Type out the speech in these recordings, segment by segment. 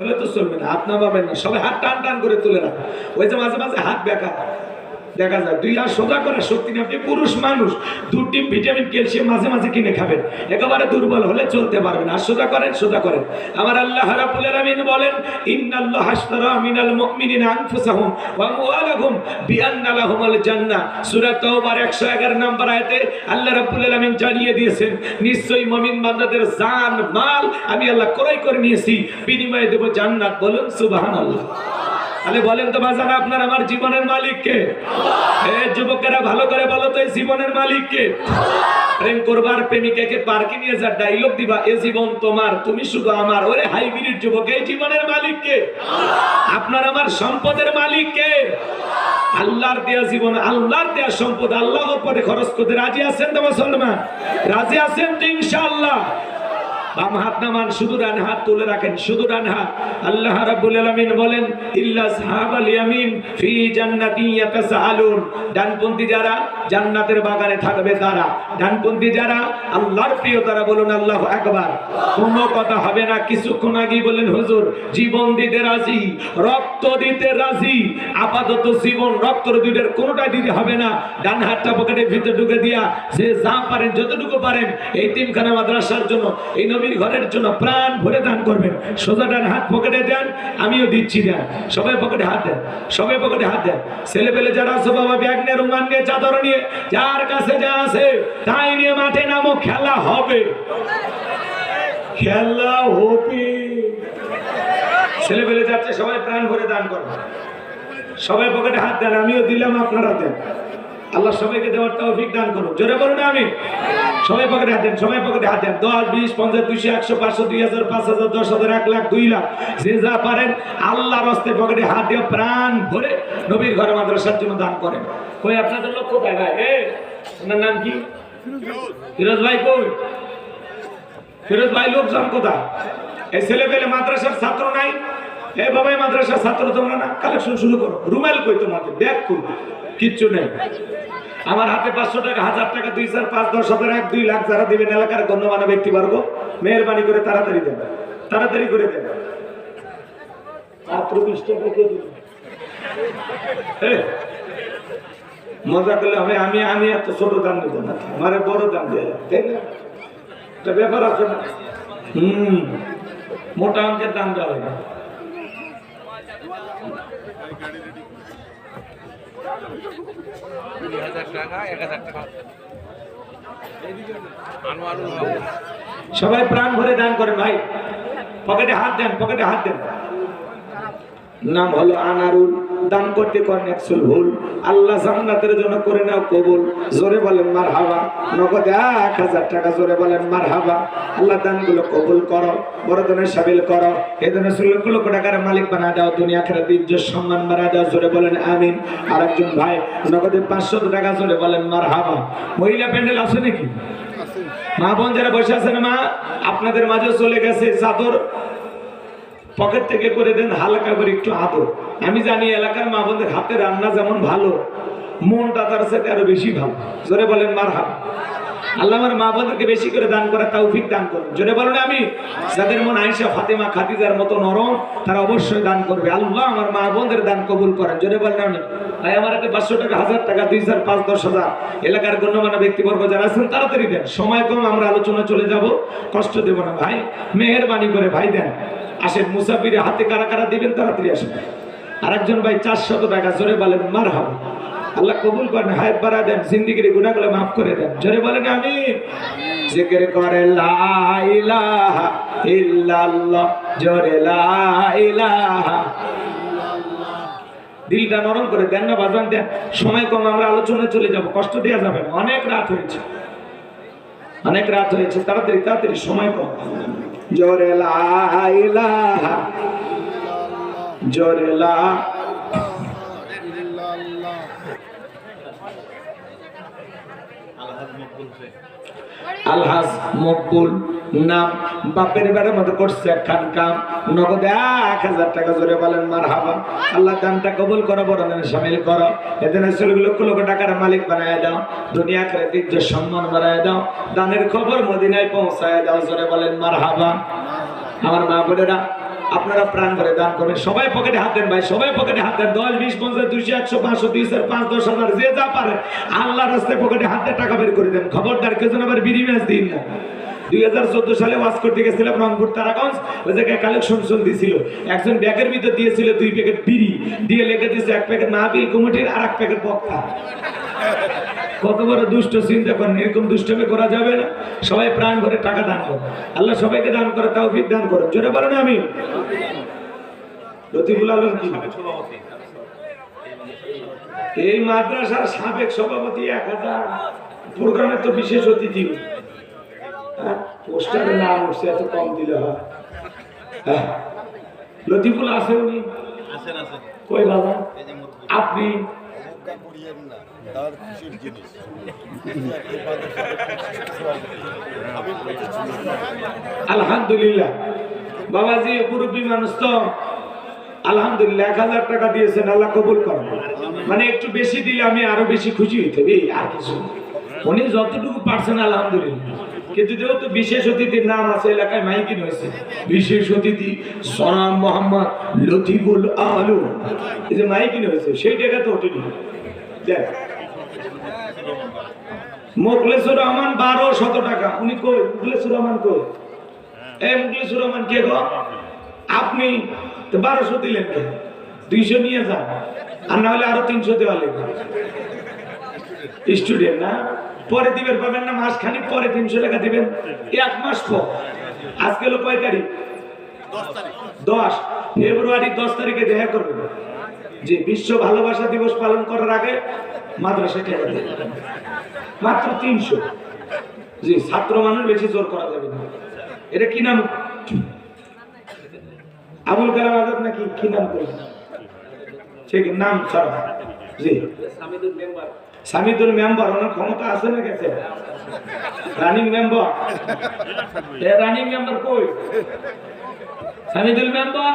তাহলে তো চলবে না, হাত নামাবেন না, সবাই হাত টান টান করে তুলে রাখা ওই যে মাঝে মাঝে হাত বেকা। দেখা যায়, দুই হাত সোজা করার শক্তি নেই আপনি পুরুষ মানুষ, দুটি ভিটামিন, ক্যালসিয়াম মাঝে মাঝে কিনে খাবেন। একেবারে দুর্বল হলে চলতে পারবেন আর সোজা করেন সোজা করেন। আমার আল্লাহ রাব্বুল আলামিন বলেন, ইন্নাল্লাহ মিনাল মুমিনিনা আনফুসাহুম ওয়া আমওয়ালাহুম বিআন্না লাহুমুল জান্নাহ। সূরা তাওবার 111 নম্বর আয়াতে আল্লাহ রাব্বুল আলামিন জানিয়ে দিয়েছেন, নিশ্চয়ই মুমিন বান্দাদের জান, মাল আমি আল্লাহ ক্রয় করে নিয়েছি। বিনিময়ে দেব জান্নাত। বলুন, সুবহানাল্লাহ। তাহলে বলেন তো বাজান, আপনার আমার জীবনের মালিক কে যুবকেরা ভালো করে বলো তো, এই জীবনের মালিক কে প্রেম করবার প্রেমিকাকে পার্কে নিয়ে যা ডাইলগ দিবা, এ জীবন তোমার, তুমি শুধু আমার। ওরে হাইব্রিড যুবক, এই জীবনের মালিক কে আপনার আমার সম্পদের মালিক কে আল্লাহর দেয়া জীবন, আল্লাহর দেয়া সম্পদ, আল্লাহর পরে খরচ করতে রাজি আছেন তো মুসলমান? রাজি আছেন তো ইনশাআল্লাহ। বাম হাত নামান, শুধু ডান হাত তুলে রাখেন, শুধু ডান হাত। আল্লাহ রাব্বুল আলামিন বলেন, ইল্লা সাহাবাল ইয়ামিন ফি জান্নাতি ইয়াতাসাআলুন। ডানপন্থী যারা জান্নাতের বাগানে থাকবে তারা, ডানপন্থী যারা আল্লাহর প্রিয়, তারা বলুন, আল্লাহু আকবার। কোনো কথা হবে না, কিছুক্ষণ আগেই বলেন হুজুর, জীবন দিতে রাজি, রক্ত দিতে রাজি, আপাতত জীবন রক্ত দুইটার কোনোটাই দিতে হবে না। ডান হাতটা পকেটের ভিতরে ঢুকে দিয়া, যে যা পারেন, যতটুকু পারেন, এই তিনখানা মাদ্রাসার জন্য, এই নবীর ঘরের জন্য প্রাণ ভরে দান করবেন। সোজা ডান হাত পকেটে দেন, আমিও দিচ্ছি দেন। সবাই পকেটে হাত দেন, সবাই পকেটে হাত দেন। ছেলে পেলে যারা আছে, বাবা ব্যাগ নিয়ে রুমান নিয়ে, চাদর নিয়ে, যার কাছে যা আছে, তাই নিয়ে মাঠে নামো, খেলা হবে। খেলা হবে। ছেলে পেলে যাচ্ছে, সবাই প্রাণ ভরে দান করবে। সবাই পকেটে হাত দেন, আমিও দিলাম, আপনারা দেন। আল্লাহ সবাইকে দেওয়ার তৌফিক দান করুন জোরে বলুন আমি সবাই পকেটে হাত দেন, সবাই পকেটে হাত দেন। দশ, বিশ, পঞ্চাশ, দুইশো, একশো, পাঁচশো, দুই হাজার, পাঁচ হাজার, দশ হাজার, এক লাখ, দুই লাখ। যে যা পারেন আল্লাহর হস্তে পকেটে হাত দিয়ে প্রাণ ভরে নবীর ঘরে মাদ্রাসার জন্য দান করেন। কই, আপনাদের লোক কোথায় ভাই? এ ওনার নাম কি? ফিরোজ ভাই কই? ফিরোজ ভাই, লোকজন কোথায়? এই ছেলে পেলে মাদ্রাসার ছাত্র নাই? এ বাবাই মাদ্রাসার ছাত্র তোমরা না কালেকশন শুরু করো। রুমেল কই তোমাদের? ব্যাগ কই? কিচ্ছু নেই। আমার হাতে পাঁচশো টাকা হাজার টাকা দুই চার পাঁচ দশ হাজার এক দুই লাখ যারা দিবেন এলাকার গণ্যমান্য ব্যক্তি বর্গ মেহরবানি করে তাড়াতাড়ি দেবে তাড়াতাড়ি করে দেবে মাত্র বিশ টাকা কে দিবে? এ, মজা করলে হবে আমি আমি এত ছোট দাম দেবো না। আমার বড় দাম দেয় তাই না? ব্যাপার আছে না? হুম মোটা অঙ্কের দাম দেওয়া হয় না দুই হাজার টাকা এক হাজার টাকা সবাই প্রাণ ভরে দান করেন ভাই। পকেটে হাত দেন, পকেটে হাত দেন। নাম হলো আনারুল। দান করতে করেন একচুল ভুল। আল্লাহ জান্নাতের জন্য করে নাও কবুল। জোরে বলেন মার হাবা নগদ এক হাজার টাকা জোরে বলেন মার হাবা আল্লাহ দানগুলো কবুল করো। বড় ধরনের সাবিল করো। এই ধরনের লক্ষ লক্ষ টাকার মালিক বানা দাও দুনিয়া খেলা ইজ্জত সম্মান বানা দাও জোরে বলেন আমিন। আর একজন ভাই নগদে পাঁচশো টাকা জোরে বলেন মার হাবা মহিলা প্যান্ডেল আছে নাকি? মা বোন যারা বসে আছেন মা আপনাদের মাঝে চলে গেছে চাদর। পকেট থেকে করে দেন, হালকা করে একটু আদর। আমি জানি এলাকার মা বোনদের হাতে রান্না যেমন ভালো, মনটা তার সাথে আরও বেশি ভালো। জোরে বলেন মার হাত আল্লাহ আমার মা বোনদেরকে বেশি করে দান করার তৌফিক দান করুন। জোরে বলেন আমি যাদের মন আয়েশা, ফাতেমা, খাদিজার মতো নরম, তারা অবশ্যই দান করবে। আল্লাহ আমার মা বোনদের দান কবুল করেন। জোরে বলেন আমি ভাই, আমার হাতে পাঁচশো টাকা, হাজার টাকা, দুই হাজার পাঁচ, দশ হাজার। এলাকার গণ্যমান্য ব্যক্তিবর্গ যারা আছেন, তাড়াতাড়ি দেন। সময় কম, আমরা আলোচনা চলে যাব। কষ্ট দেব না, ভাই। মেহরবানি করে ভাই দেন। আসেন, মুসাফিরে হাতে কারা কারা দিবেন, তাড়াতাড়ি আসেন। আরেকজন ভাই, চারশত টাকা, জোরে বলেন মার হবে আল্লাহ কবুল করেন হায়াত বাড়া দেন, জিন্দিগির গুণাগুলো মাফ করে দেন। জোরে বলেন আমি জিকির করে জোরে দিলটা নরম করে দেন না, বাজান দেন। সময় কম, আমরা আলোচনায় চলে যাব। কষ্ট দেওয়া যাবে না। অনেক রাত হয়েছে। অনেক রাত হয়েছে। তাড়াতাড়ি তাড়াতাড়ি, সময় কম। জোরে, লা ইলাহা জোরে, লা আলহাজ মকবুল নাম বাপের বেড়ার মতো করছে একখান কাম। নগদে এক হাজার টাকা জোরে বলেন মার হাবা আল্লাহ দানটা কবুল করো, বড় সামিল করো। এদিন লক্ষ লক্ষ টাকার মালিক বানায় দাও। দুনিয়া করে সম্মান বানায় দাও। দানের খবর মদিনায় পৌঁছায় দাও, জোরে বলেন মার হাবা আমার মা বোনেরা আপনারা প্রাণ করে দান করবেন। সবাই পকেটে হাত দেন ভাই, সবাই পকেটে হাত দেন। দশ, বিশ, পঞ্চাশ, দুইশো, একশো, পাঁচশো দুই হাজার পাঁচ, দশ হাজার, যে যা পারে আল্লাহ রাস্তায় পকেটে হাত দিয়ে টাকা বের করে দেন। খবরদার, কেউ যেন আবার বিড়ি ম্যাচ দিন না। দুই হাজার চোদ্দ সালে ওয়াজ করতে গেছিলাম রংপুর, তারাগঞ্জ। ওই জায়গায় কালেকশন শুন দিছিল একজন ব্যাগের ভিতর দিয়েছিল দুই প্যাকেট বিড়ি। দিয়ে লেগে দিয়েছে, এক প্যাকেট মাহবিল কমিটির আর এক প্যাকেট বক্তা। কত বড় দুষ্ট চিন্তা করেন এরকম দুষ্টমি করা যাবে না। সবাই প্রাণ ভরে টাকা দান করো আল্লাহ সবাইকে দান করে তাও ফির দান করো জোরে বলেন আমি লতিফুল আলম কি? এই মাদ্রাসার সাবেক সভাপতি এক হাজার। প্রোগ্রামের তো বিশেষ অতিথি। হ্যাঁ, পোস্টারে নাম উঠছে এত কম দিলে হয়। হ্যাঁ। লতিফুল আছেন কই বাবা? আপনি মুখটা করিয়েন না, তার খুশির জিনিস। আলহামদুলিল্লাহ। বাবাজি, মুরব্বী মানুষ তো আলহামদুলিল্লাহ, এক হাজার টাকা দিয়েছেন, আল্লাহ কবুল করেন। মানে একটু বেশি দিলে আমি আরও বেশি খুশি হইতে আর কিছু উনি যতটুকু পারছেন, আলহামদুলিল্লাহ। কিন্তু যেহেতু বিশেষ অতিথির নাম আছে, এলাকায় মাইকিন হয়েছে। বিশেষ অতিথি সনাম মোহাম্মদ লতিফুল আলু এই যে মাইকিন হয়েছে, সেই টাকা তো ওঠেনি মোখলেসুর রহমান বারো শত টাকা। উনি কই? মুখলেসুর রহমান কই? এই মুখলেসুর রহমান কে গো? আপনি বারোশো দিলেন কে দুইশো নিয়ে যান। আর না হলে আরও তিনশো দেওয়া লাগবে। স্টুডেন্ট না? পরে দিবেন, পাবেন না মাস খানিক পরে তিনশো টাকা দিবেন। এক মাস পর। আজকে হলো কয় তারিখ? দশ। ফেব্রুয়ারি দশ তারিখে দেখা করবেন। যে বিশ্ব ভালোবাসা দিবস পালন করার আগে মাদ্রাসা টাকা মাত্র তিনশো। জি, ছাত্র মানুষ বেশি জোর করা যাবে না। এটা কি নাম? আবুল কালাম আজাদ নাকি কি নাম করে? ঠিক, নাম ছাড়া। জি। সামিদুল মেম্বার, ওনার ক্ষমতা আছে না গেছে? Running member. রানিং মেম্বার কই? সামিদুল মেম্বার?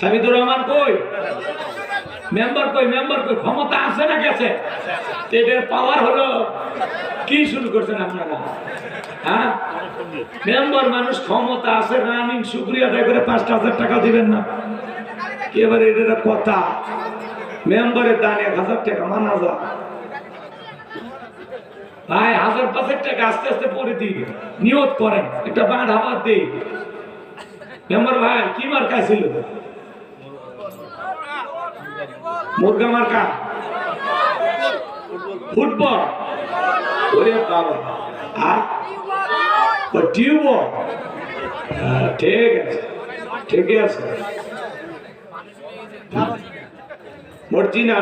সামিদুর রহমান কই? মেম্বার কই মেম্বার কই? ক্ষমতা আছে না গেছে? তো এটার পাওয়ার হলো কি শুরু করছেন আপনারা? হ্যাঁ? মেম্বার মানুষ ক্ষমতা আছে রানিং শুক্রিয়া আদায় করে পাঁচটা হাজার টাকা দিবেন না। এবারে এটা কথা? মেম্বারের দান এক হাজার টাকা, মানা যা। ভাই, হাজার পাঁচের টাকা আস্তে আস্তে পরে দিই। নিয়োগ করেন, একটা বাঁধ হাবার দিই। মেম্বার ভাই, কি মার্কা ছিল মুরগা মার্কা। ফুটবল। হ্যাঁ, ঠিক আছে ঠিকই আছে।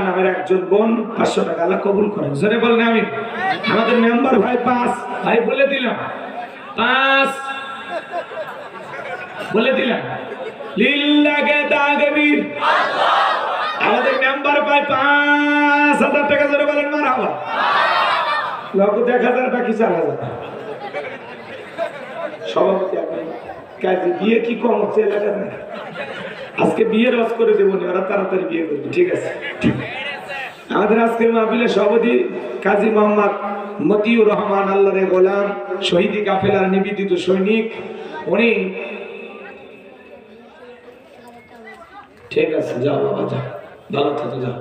নামের একজন বোন পাঁচশো টাকা কবুল করেন। বলেন আমি। আমাদের মেম্বার ভাই পাঁচ। ভাই বলে দিলাম। পাঁচ। বলে দিলাম। আমাদের মেম্বার হাজার টাকা এক হাজার চার হাজার। সভাপতি বিয়ে কি কম আজকে বিয়ে রস করে দেবো ওরা তাড়াতাড়ি বিয়ে করবে, ঠিক আছে? আমাদের আজকের মাহফিলের সভাপতি কাজী মোহাম্মদ মতিউর রহমান আল্লাহরে গোলাম, শহীদি কাফেলার নিবেদিত সৈনিক। উনি ঠিক আছে, যাও বাবা, যাও। ভালো থাকো, যাও।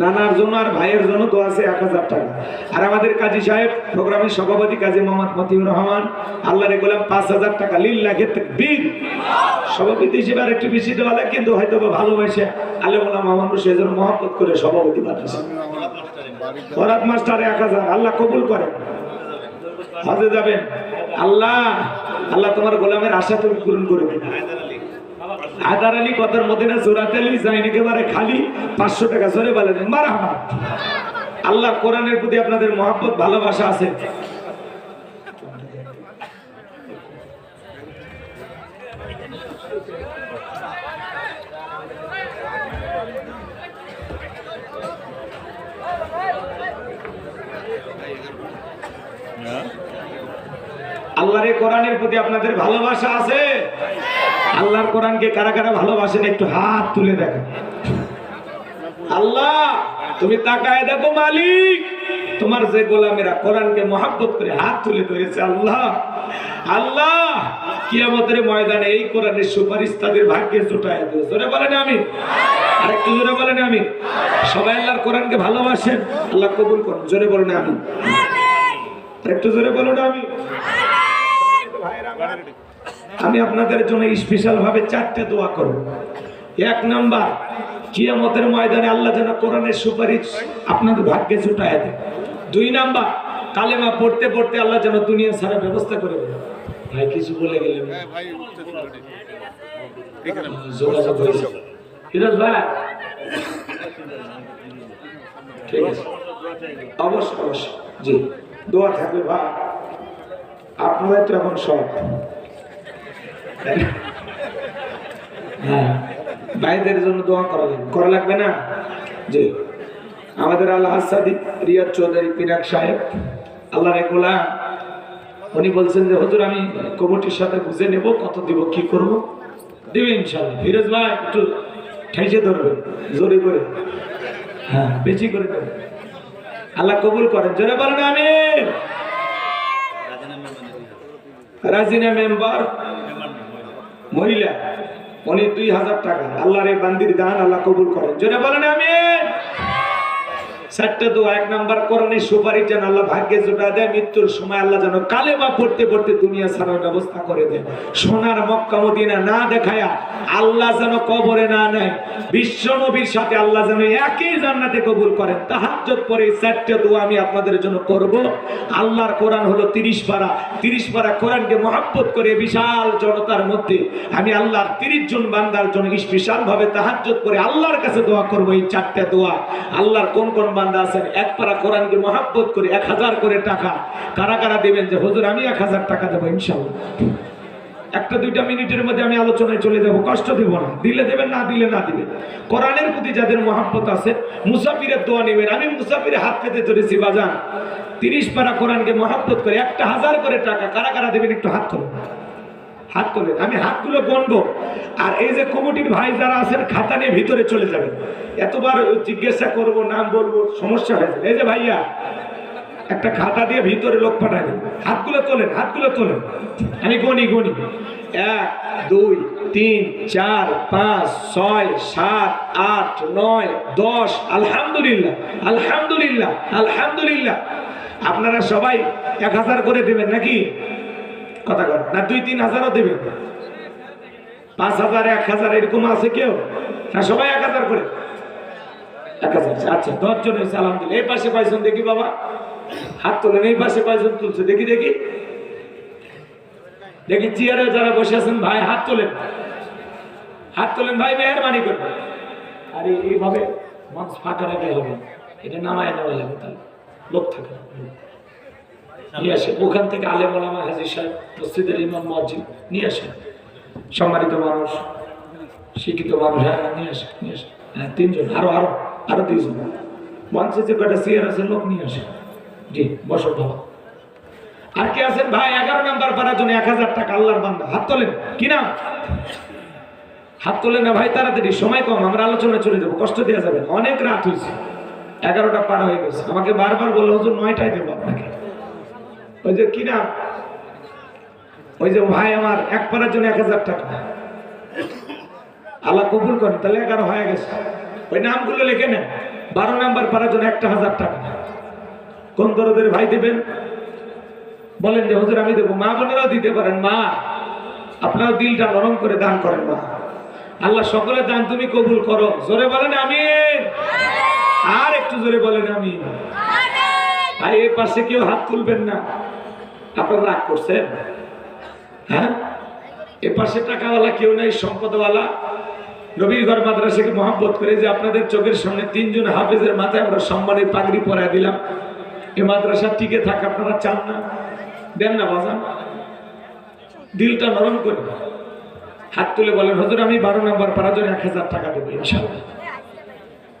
নানার জন্য আর ভাইয়ের জন্য তো আছে এক হাজার টাকা। আর আমাদের কাজী সাহেব, প্রোগ্রামের সভাপতি কাজী মোহাম্মদ মতিউর রহমান আল্লাহ রে গোলাম পাঁচ হাজার টাকা লিল্লাহে তাকবীর সভাপতি হিসেবে আর একটু বেশি দেওয়া লাগে, কিন্তু হয়তো বা ভালোবাসে। আলেমুল্লাহ মানুষ সেজন্য মহব্বত করে সভাপতি বানাচ্ছে ফরাত মাস্টার এক হাজার, আল্লাহ কবুল করে। হজে যাবেন। আল্লাহ আল্লাহ তোমার গোলামের আশা তুমি পূরণ করে দিন। আদার আলী কথার মধ্যে না জোরাত আলী যাইন, একেবারে খালি পাঁচশো টাকা জোরে বলেন মার আমার আল্লাহ কোরআনের প্রতি আপনাদের মহাব্বত, ভালোবাসা আছে। আল্লাহর কোরআনের প্রতি আপনাদের ভালোবাসা আছে? আল্লাহর কোরআনকে কারা কারা ভালোবাসেন একটু হাত তুলে দেখেন। আল্লাহ তুমি তাকায় দেখো মালিক। তোমার যে গোলামেরা কোরআনকে মহাব্বত করে হাত তুলে ধরেছে আল্লাহ আল্লাহ কিয়ামতের ময়দানে এই কোরআনের সুপারিশ তাদের ভাগ্যে জোটায় দেবে জোরে বলেন আমি আরেকটু জোরে বলেন আমি সবাই আল্লাহর কোরআনকে ভালোবাসেন আল্লাহ কবুল করুন। জোরে বলেন আমি একটু জোরে বলুন আমি আমি আপনাদের জন্য স্পেশাল ভাবে চারটে দোয়া করব। এক নাম্বার কিয়ামতের ময়দানে আল্লাহ যেন কোরআনের সুপারিশ আপনাদের ভাগ্যে জুটায় দেয় দুই নাম্বার কালেমা পড়তে পড়তে আল্লাহ যেন দুনিয়া সারা ব্যবস্থা করে দেয় ভাই কিছু বলে গেলেন? ভাই যোগাযোগ হয়েছে ফিরোজ ভাই। ঠিক আছে। অবশ্যই অবশ্যই। জি দোয়া থাকবে ভাই। আপনাদের তো এখন সব। হ্যাঁ। ভাইদের জন্য দোয়া করা লাগবে। করা লাগবে না? জি। আমাদের আল্লাহ হাসাদি রিয়াদ চৌধুরী, পিনাক সাহেব আল্লাহ রেগুলা উনি বলছেন যে, হুজুর, আমি কমিটির সাথে বুঝে নেব কত দিব, কি করব? দেবে ইনশাল্লাহ ফিরোজ ভাই, একটু ঠেসে ধরবেন জোরে করে। হ্যাঁ বেশি করে দেবেন আল্লাহ কবুল করেন। জোরে বলেন আমি রাজিনা মেম্বার। মহিলা উনি দুই হাজার টাকা। আল্লাহর বান্দির দান আল্লাহ কবুল করেন। জোরে বলেন আমি চারটে দোয়া এক নাম্বার করণের সুপারিশ যেন আল্লাহ ভাগ্যে জোটা দেয়, মৃত্যুর সময় আল্লাহ যেন কালেমা পড়তে পড়তে দুনিয়া ছাড়ার ব্যবস্থা করে দেয়। সোনার মক্কা মদিনা না দেখায়া আল্লাহ যেন কবরে না নেয়, বিশ্ব নবীর সাথে আল্লাহ যেন একই জান্নাতে কবুল করেন। তাহাজ্জত পরে চারটে দোয়া আমি আপনাদের জন্য করব। আল্লাহর কোরআন হলো তিরিশ পারা। তিরিশ পারা কোরআনকে মহাব্বত করে বিশাল জনতার মধ্যে আমি আল্লাহর তিরিশ জন বান্দার জন্য স্পেশাল ভাবে তাহাজ্জত করে আল্লাহর কাছে দোয়া করব এই চারটে দোয়া। আল্লাহর কোন কোন বান্দা আছেন, এক পারা কোরআনকে মহাব্বত করে এক হাজার করে টাকা। কারা কারা দেবেন যে, হুজুর, আমি এক হাজার টাকা দেবো ইনশাল্লাহ একটা দুইটা মিনিটের মধ্যে আমি আলোচনায় চলে যাব, কষ্ট দিব না। দিলে দেবেন, না দিলে না দিবেন। কোরআনের প্রতি যাদের মহাব্বত আছে, মুসাফিরের দোয়া নেবেন। আমি মুসাফিরে হাত পেতে ধরেছি, বাজান। তিরিশ পারা কোরআনকে মহাব্বত করে, একটা হাজার করে টাকা, কারা কারা দেবেন, একটু হাত করুন হাত তোলে, আমি হাতগুলো গণবো। আর এই যে কমিটির ভাই যারা আছেন খাতা নিয়ে ভিতরে চলে যাবেন। এতবার জিজ্ঞাসা করব, নাম বলব, সমস্যা হয়ে যাবে এই যে ভাইয়া, একটা খাতা দিয়ে ভিতরে লোক পাঠাই দেন। হাতগুলো তোলেন হাতগুলো তোলেন। আমি গণি গণি। এক, দুই, তিন, চার, পাঁচ, ছয়, সাত, আট, নয়, দশ। আলহামদুলিল্লাহ আলহামদুলিল্লাহ আলহামদুলিল্লাহ। আপনারা সবাই এক হাজার করে দেবেন নাকি? কথা কর না, দুই, তিন হাজারও দেবেন পাঁচ হাজার, এক হাজার, এরকম আছে কেউ? না, সবাই এক হাজার করে। এক হাজার আচ্ছা দশ জন হয়েছে, আলহামদুলিল্লাহ। এই পাশে পাইছেন দেখি বাবা? হাত তোলেন, এই পাশে পাইছেন তুলছে? দেখি দেখি। দেখি চেয়ারে যারা বসে আছেন, ভাই, হাত তোলেন। হাত তোলেন, ভাই, মেহরবানি করবেন আর এই- এইভাবে মঞ্চ ফাঁকা রাখলে হবে এটা নামায় নেওয়া যাবে, তাহলে। লোক থাকে। নিয়ে আসে। ওখান থেকে আলেম ওলামা হাজির সাহেব মসজিদের ইমাম মসজিদ নিয়ে আসে সম্মানিত মানুষ, শিক্ষিত মানুষ হ্যাঁ নিয়ে আসে নিয়ে আসে হ্যাঁ তিনজন, আরও আরও আরও দুইজন মঞ্চে যে কটা চেয়ার আছে, লোক নিয়ে আসে জি বসো বাবা। আর কে আছেন? ভাই, এগারো নাম্বার পাড়ার জন্য এক হাজার টাকা আল্লাহর বান্দা। হাত তোলেন। কি নাম? হাত তোলেন না ভাই, তাড়াতাড়ি, সময় কম, আমরা আলোচনায় চলে যাব, কষ্ট দেওয়া যাবে অনেক রাত হয়েছে। এগারোটা পার হয়ে গেছে। আমাকে বারবার বলল হুজুর, নয়টায় দেবো আপনাকে। ওই যে কি নাম? ওই যে ভাই আমার, এক পাড়ার জন্য এক হাজার টাকা। আল্লাহ কবুল করেন, তাহলে এগারো হয়ে গেছে। ওই নামগুলো লিখে নেন। বারো নাম্বার পাড়ার জন্য একটা হাজার টাকা। কোন দরদের ভাই দেবেন? বলেন যে, হুজুর, আমি দেবো। মা বোনেরাও দিতে পারেন। মা আপনার দিলটা নরম করে দান করেন, মা। আল্লাহ সকলের দান তুমি কবুল করো। জোরে বলেন আমি আর একটু জোরে বলেন আমি ভাই এই পাশে কেউ হাত তুলবেন না। আপনারা রাগ করছেন? হ্যাঁ? এ পাশে টাকাওয়ালা কেউ নাই, সম্পদওয়ালা। নবীর ঘর মাদ্রাসাকে মহাব্বত করে যে আপনাদের চোখের সামনে তিনজন হাফেজের মাথায় আমরা সম্মানের পাগড়ি পরায় দিলাম। এ মাদ্রাসা টিকে থাক, আপনারা চান না। দেন না বাজান। দিলটা নরম করে। হাত তুলে বলেন, হজুর, আমি বারো নম্বর পাড়া জন্য এক হাজার টাকা দেবো ইনশাল্লাহ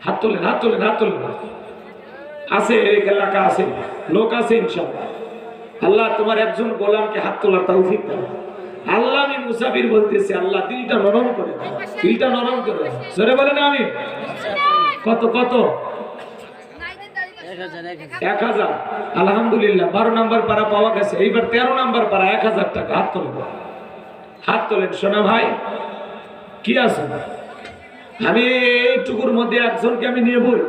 হাত তোলেন হাত তোলেন হাত তোলেন। আছে এলাকা আছে, লোক আছে ইনশাল্লাহ আল্লাহ তোমার একজন গোলামকে হাত তোলার তৌফিক দাও। আল্লাহ আমি মুসাফির বলতেছি, আল্লাহ দিলটা নরম করে দিলটা নরম করে দাও। জোরে বলেন আমি কত কত? এক হাজার। আলহামদুলিল্লাহ, বারো নাম্বার পাড়া পাওয়া গেছে। এইবার তেরো নাম্বার পাড়া এক হাজার টাকা, হাত তোলে হাত তোলেন, সোনা ভাই। কি আছে? আমি এইটুকুর মধ্যে একজনকে আমি নেবই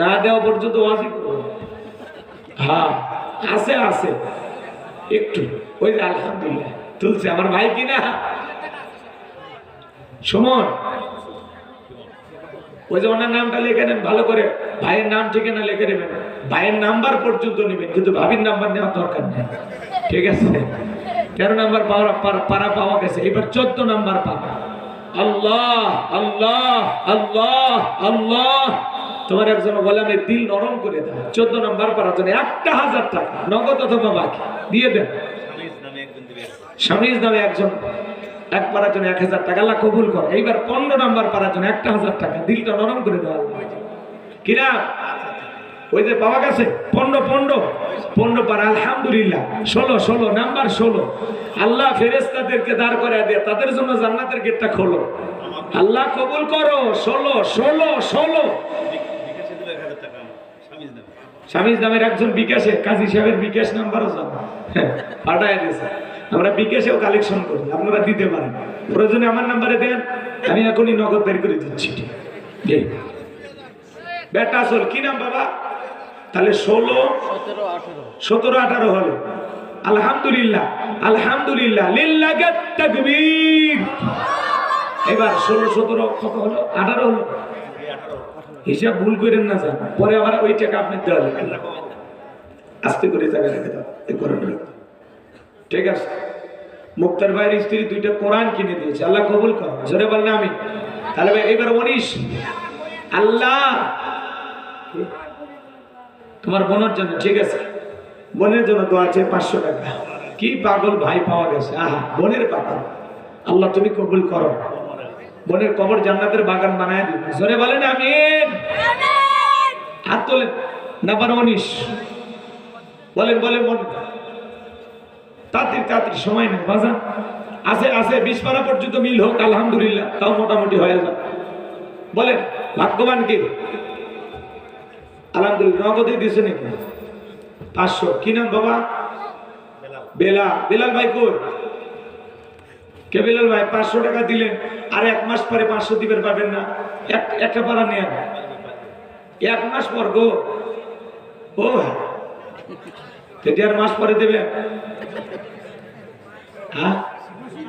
না দেওয়া পর্যন্ত ওয়াজি হ্যাঁ আছে আছে। একটু, ওই যে আলহামদুলিল্লাহ, তুলছে। আমার ভাই কি না? ওই যে ওনার নামটা লিখে নেন, ভালো করে। ভাইয়ের নাম ঠিকানা লিখে নেবেন। ভাইয়ের নাম্বার পর্যন্ত নেবেন, কিন্তু ভাবির নাম্বার নেওয়ার দরকার নেই। ঠিক আছে? তেরো নাম্বার পাওয়া পারা পাওয়া গেছে। এবার চোদ্দ নাম্বার পাবা আল্লাহ আল্লাহ আল্লাহ আল্লাহ। তোমার একজন গোলামের দিল নরম করে দেয়। চোদ্দ নম্বর পারার জন্য একটা হাজার টাকা নগদ অথবা বাকি দিয়ে দেন। স্বামীজ নামে একজন এক পারার জন্য এক হাজার টাকা আল্লাহ কবুল কর। এইবার পনেরো নাম্বার পারার জন্য একটা হাজার টাকা দিলটা নরম করে দেওয়া। কিরা? ওই যে পাওয়া গেছে পনেরো পনেরো। পনেরো পারা আলহামদুলিল্লাহ। ষোলো ষোলো নাম্বার ষোলো। আল্লাহ ফেরেস্তাদেরকে দাঁড় করে দিয়ে তাদের জন্য জান্নাতের গেটটা খোলো। আল্লাহ কবুল করো। ষোলো ষোলো ষোলো। স্বামীজ নামের একজন বিকাশে কাজী সাহেবের বিকাশ নাম্বারও হ্যাঁ, পাঠায় দিয়েছে। আমরা বিকাশেও কালেকশন করি আপনারা দিতে পারেন। প্রয়োজনে আমার নাম্বারে দেন আমি এখনই নগদ বের করে দিচ্ছি। বেটা আসল কি নাম বাবা? তাহলে ষোলো সতেরো আঠারো। হলো। আলহামদুলিল্লাহ আলহামদুলিল্লাহ লিল্লাহে এবার ষোলো সতেরো কত হলো? আঠারো হলো। হিসাব ভুল করেন না স্যার। পরে আবার ওই টাকা আপনি দেওয়া লাগবে আস্তে করে জায়গা রেখে দাও কোরআন ঠিক আছে? মুক্তার ভাইয়ের স্ত্রী দুইটা কোরআন কিনে দিয়েছে। আল্লাহ কবুল কর। জোরে বল না আমি তাহলে ভাই, এবার উনিশ। আল্লাহ! তোমার বোনের জন্য, ঠিক আছে? বোনের জন্য তো আছে পাঁচশো টাকা। কি পাগল ভাই পাওয়া গেছে? আহা, বোনের পাগল। আল্লাহ তুমি কবুল করো। বোনের কবর জান্নাতের বাগান বানায় দিবে। জোরে বলেন আমি হাত তোলেন। নাম্বার উনিশ। বলেন বলেন বলেন। তাড়াতাড়ি তাড়াতাড়ি সময় নেই বাজান। আছে আছে বিশ পারা পর্যন্ত মিল হোক আলহামদুলিল্লাহ তাও মোটামুটি হয়ে যাবে। বলেন ভাগ্যবান কে? আলহামদুলিল্লাহ নগদে দিয়েছে নাকি? পাঁচশো। কি নাম বাবা? বেলা বেলাল ভাই কই? কে ভাই পাঁচশো টাকা দিলেন আর এক মাস পরে পাঁচশো দিবেন, পাবেন না। এক, একটা পাড়া নেন এক মাস পর গো। ও দেড় মাস পরে দেবে হ্যাঁ?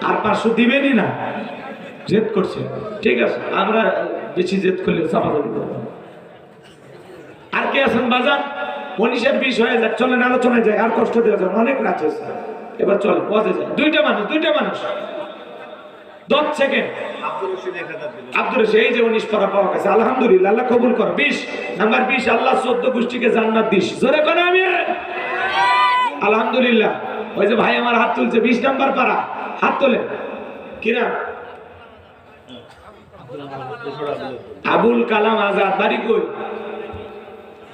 আর পাঁচশো দিবেনই না। জেদ করছে। ঠিক আছে, আমরা বেশি জেদ করলে চাপাচাপি করব আর কে আছেন বাজার মনীষের বিষ হয়ে যাক, চলেন আলোচনায় যায় আর কষ্ট দেওয়া যায় অনেক রাত এবার চল পথে যায় দুইটা মানুষ দুইটা মানুষ। দশ সেকেন্ড এই যে উনিশ পারা পাওয়া গেছে আলহামদুলিল্লাহ আল্লাহ কবুল কর। বিশ নাম্বার বিশ আল্লাহ চোদ্দ গোষ্ঠীকে জান্নাত দিস। জোরে করে আমি। আলহামদুলিল্লাহ। ওই যে ভাই আমার হাত তুলছে বিশ নাম্বার পারা। হাত তোলে কিনা আবুল কালাম আজাদ বাড়ি কই?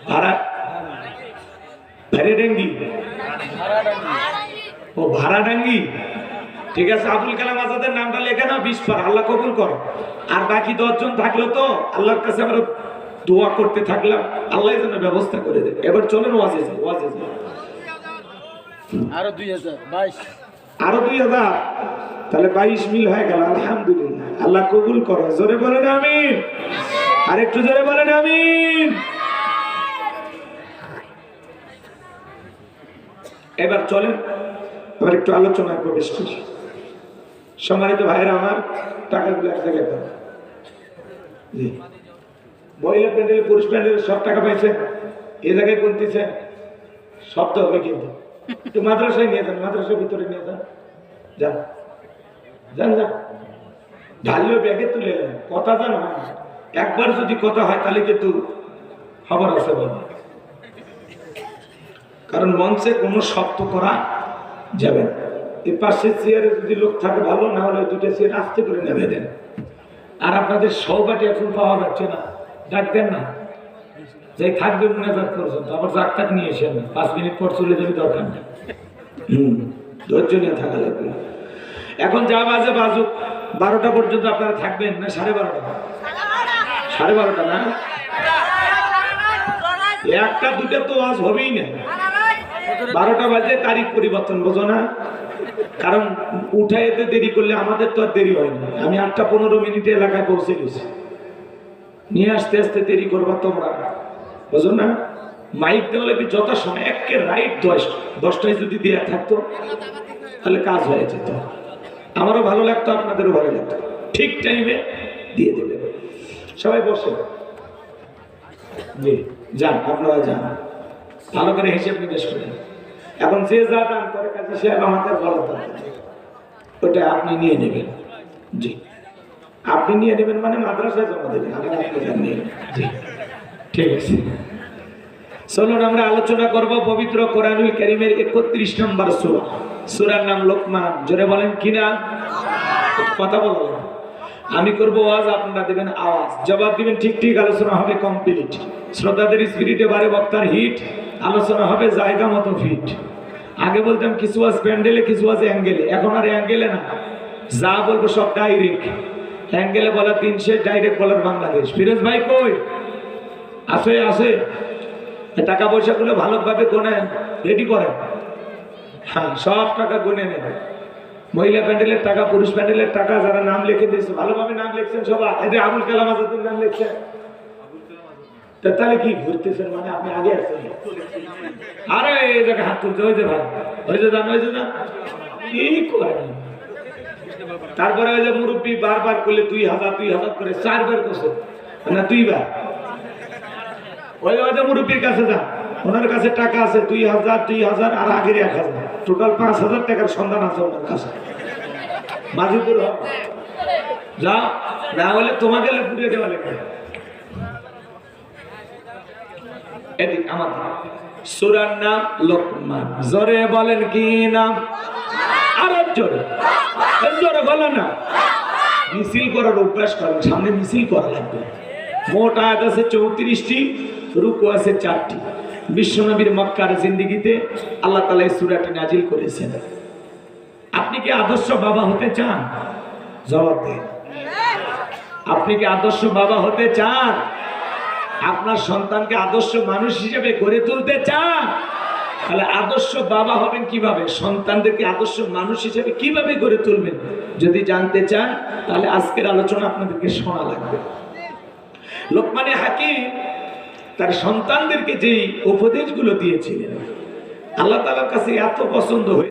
ভাড়া? ভেরেডেঙ্গি ও ভাড়াডাঙ্গি ঠিক আছে আব্দুল কালাম আজাদের নামটা লেখে না বিশ পার আল্লাহ কবুল করো। আর বাকি দশজন থাকল তো আল্লাহর কাছে আমরা দোয়া করতে থাকলাম আল্লাহ যেন ব্যবস্থা করে দেবে। এবার চলেন ওয়াজে যাই ওয়াজে যাই। আরও দুই হাজার বাইশ। আরও দুই হাজার? তাহলে বাইশ মিল হয়ে গেল আলহামদুলিল্লাহ। আল্লাহ কবুল করো জোরে বলেন আমিন। আর একটু জোরে বলেন আমিন। এবার চলেন এবার একটু আলোচনায় প্রবেশ করি। সম্মানিত ভাইরা আমার টাকাগুলো এক জায়গায় দাও। মহিলা প্যান্ডেল পুরুষ প্যান্ডেল সব টাকা পাইছে, এ জায়গায় গুনতেছে সব তো হবে কিন্তু। একটু মাদ্রাসায় নিয়ে যান, মাদ্রাসার ভিতরে নিয়ে যান। যান। যান যান। ঢাললেও ব্যাগে তুলে নেন কথা জানো একবার যদি কথা হয়, তাহলে কিন্তু খবর আছে বল। কারণ মঞ্চে কোনো শব্দ করা যাবে না। এই পাশে চেয়ারে যদি লোক থাকে ভালো, না হলে দুটো চেয়ার আস্তে করে নেমে দেন। আর আপনাদের সৌবাটি এখন পাওয়া যাচ্ছে না। ডাক দেন না। যে থাকবে মোনাজাত পর্যন্ত আবার ডাক্তার নিয়ে এসে পাঁচ মিনিট পর চলে যাবে দরকার। নেই হুম, ধৈর্য নিয়ে থাকা লাগবে। এখন যা বাজে বাজুক। বারোটা পর্যন্ত আপনারা থাকবেন না সাড়ে বারোটা? সাড়ে বারোটা না? একটা দুটা তো আজ হবেই না। বারোটা বাজে তারিখ পরিবর্তন, বোঝো না। কারণ উঠাইতে দেরি করলে আমাদের তো আর দেরি হয়নি আমি আটটা পনেরো মিনিটে এলাকায় পৌঁছে গেছি। নিয়ে আসতে আসতে দেরি করবা তোমরা। বুঝো না? মাইক দেওয়া লাগবে যত সময় একে রাইট দশ, দশটায় যদি দেওয়া থাকতো, তাহলে কাজ হয়ে যেত। আমারও ভালো লাগতো, আপনাদেরও ভালো লাগতো। ঠিক টাইমে দিয়ে দেবে। সবাই বসে। জি, যান, আপনারা যান। ভালো করে হিসেব নিকেশ করেন। এখন যে যা দান করে কাজে সে আমাদের বড় দান। ওটা আপনি নিয়ে নেবেন। জি। আপনি নিয়ে নেবেন মানে মাদ্রাসায় জমা দেবেন ঠিক আছে। চলুন আমরা আলোচনা করব পবিত্র কোরআনুল করিমের একত্রিশ নম্বর সুরা। সুরার নাম লোকমান। জোরে বলেন, কি নাম? কথা বলবেন আমি করব আওয়াজ আপনারা দেবেন আওয়াজ। জবাব দিবেন, ঠিক ঠিক, আলোচনা হবে কমপ্লিট। শ্রদ্ধাদের স্পিরিটে বারে বক্তার হিট আলোচনা হবে জায়গা মতো ফিট আগে বলতাম কিছু আজ প্যান্ডেলে, কিছু আছে অ্যাঙ্গেলে। এখন আর অ্যাঙ্গেলে না। যা বলব সব ডাইরেক্ট অ্যাঙ্গেলে বলার তিনশে ডাইরেক্ট বলার বাংলাদেশ। ফিরোজ ভাই কই? আছে এই টাকা পয়সাগুলো ভালোভাবে গোনেন রেডি করেন হ্যাঁ সব টাকা গুনে নেন মহিলা প্যান্ডেলের টাকা, পুরুষ প্যান্ডেলের টাকা, যারা নাম লিখে দিয়েছে, ভালোভাবে নাম লিখছেন সবাই। আবুল কালাম আজাদের নাম লিখছেন তাহলে কি ঘুরতেছেন মানে আপনি আগে আসছেন আরে, এই জায়গায় হাত তুলতে হয়েছে ভাই হয়েছে জান হয়েছে না কি করেন? তারপরে ওই যে মুরব্বী বারবার করলে দুই হাজার দুই হাজার করে চারবার করছে। না, দুইবার। ওই ওই যে মুরব্বীর কাছে যা ওনার কাছে টাকা আছে দুই হাজার দুই হাজার, আর আগের এক হাজার। টোটাল পাঁচ হাজার টাকার সন্ধান আছে ওনার কাছে। মাঝিপুর। যাও না হলে তোমাকে পুড়িয়ে দেওয়া লেগে এদিক আমার সুরার নাম লোকমান। জোরে বলেন কি নাম? আরও জোরে। জোরে বলেন না। মিছিল করার অভ্যাস করেন, সামনে মিছিল করা লাগবে। মোট আয়াত আছে চৌত্রিশটি, রুকু আছে চারটি। বিশ্বনবীর মক্কার জিন্দিগিতে আল্লাহ তালা এই সুরাটি নাজিল করেছেন। আপনি কি আদর্শ বাবা হতে চান? জবাব দেন। আপনি কি আদর্শ বাবা হতে চান? আপনার সন্তানকে আদর্শ মানুষ হিসেবে গড়ে তুলতে চান? তাহলে আদর্শ বাবা হবেন কীভাবে? সন্তানদেরকে আদর্শ মানুষ হিসেবে কীভাবে গড়ে তুলবেন? যদি জানতে চান, তাহলে আজকের আলোচনা আপনাদেরকে শোনা লাগবে। লোকমানে হাকিম তার সন্তানদেরকে যেই উপদেশগুলো দিয়েছিলেন, আল্লাহ তালার কাছে এত পছন্দ হয়ে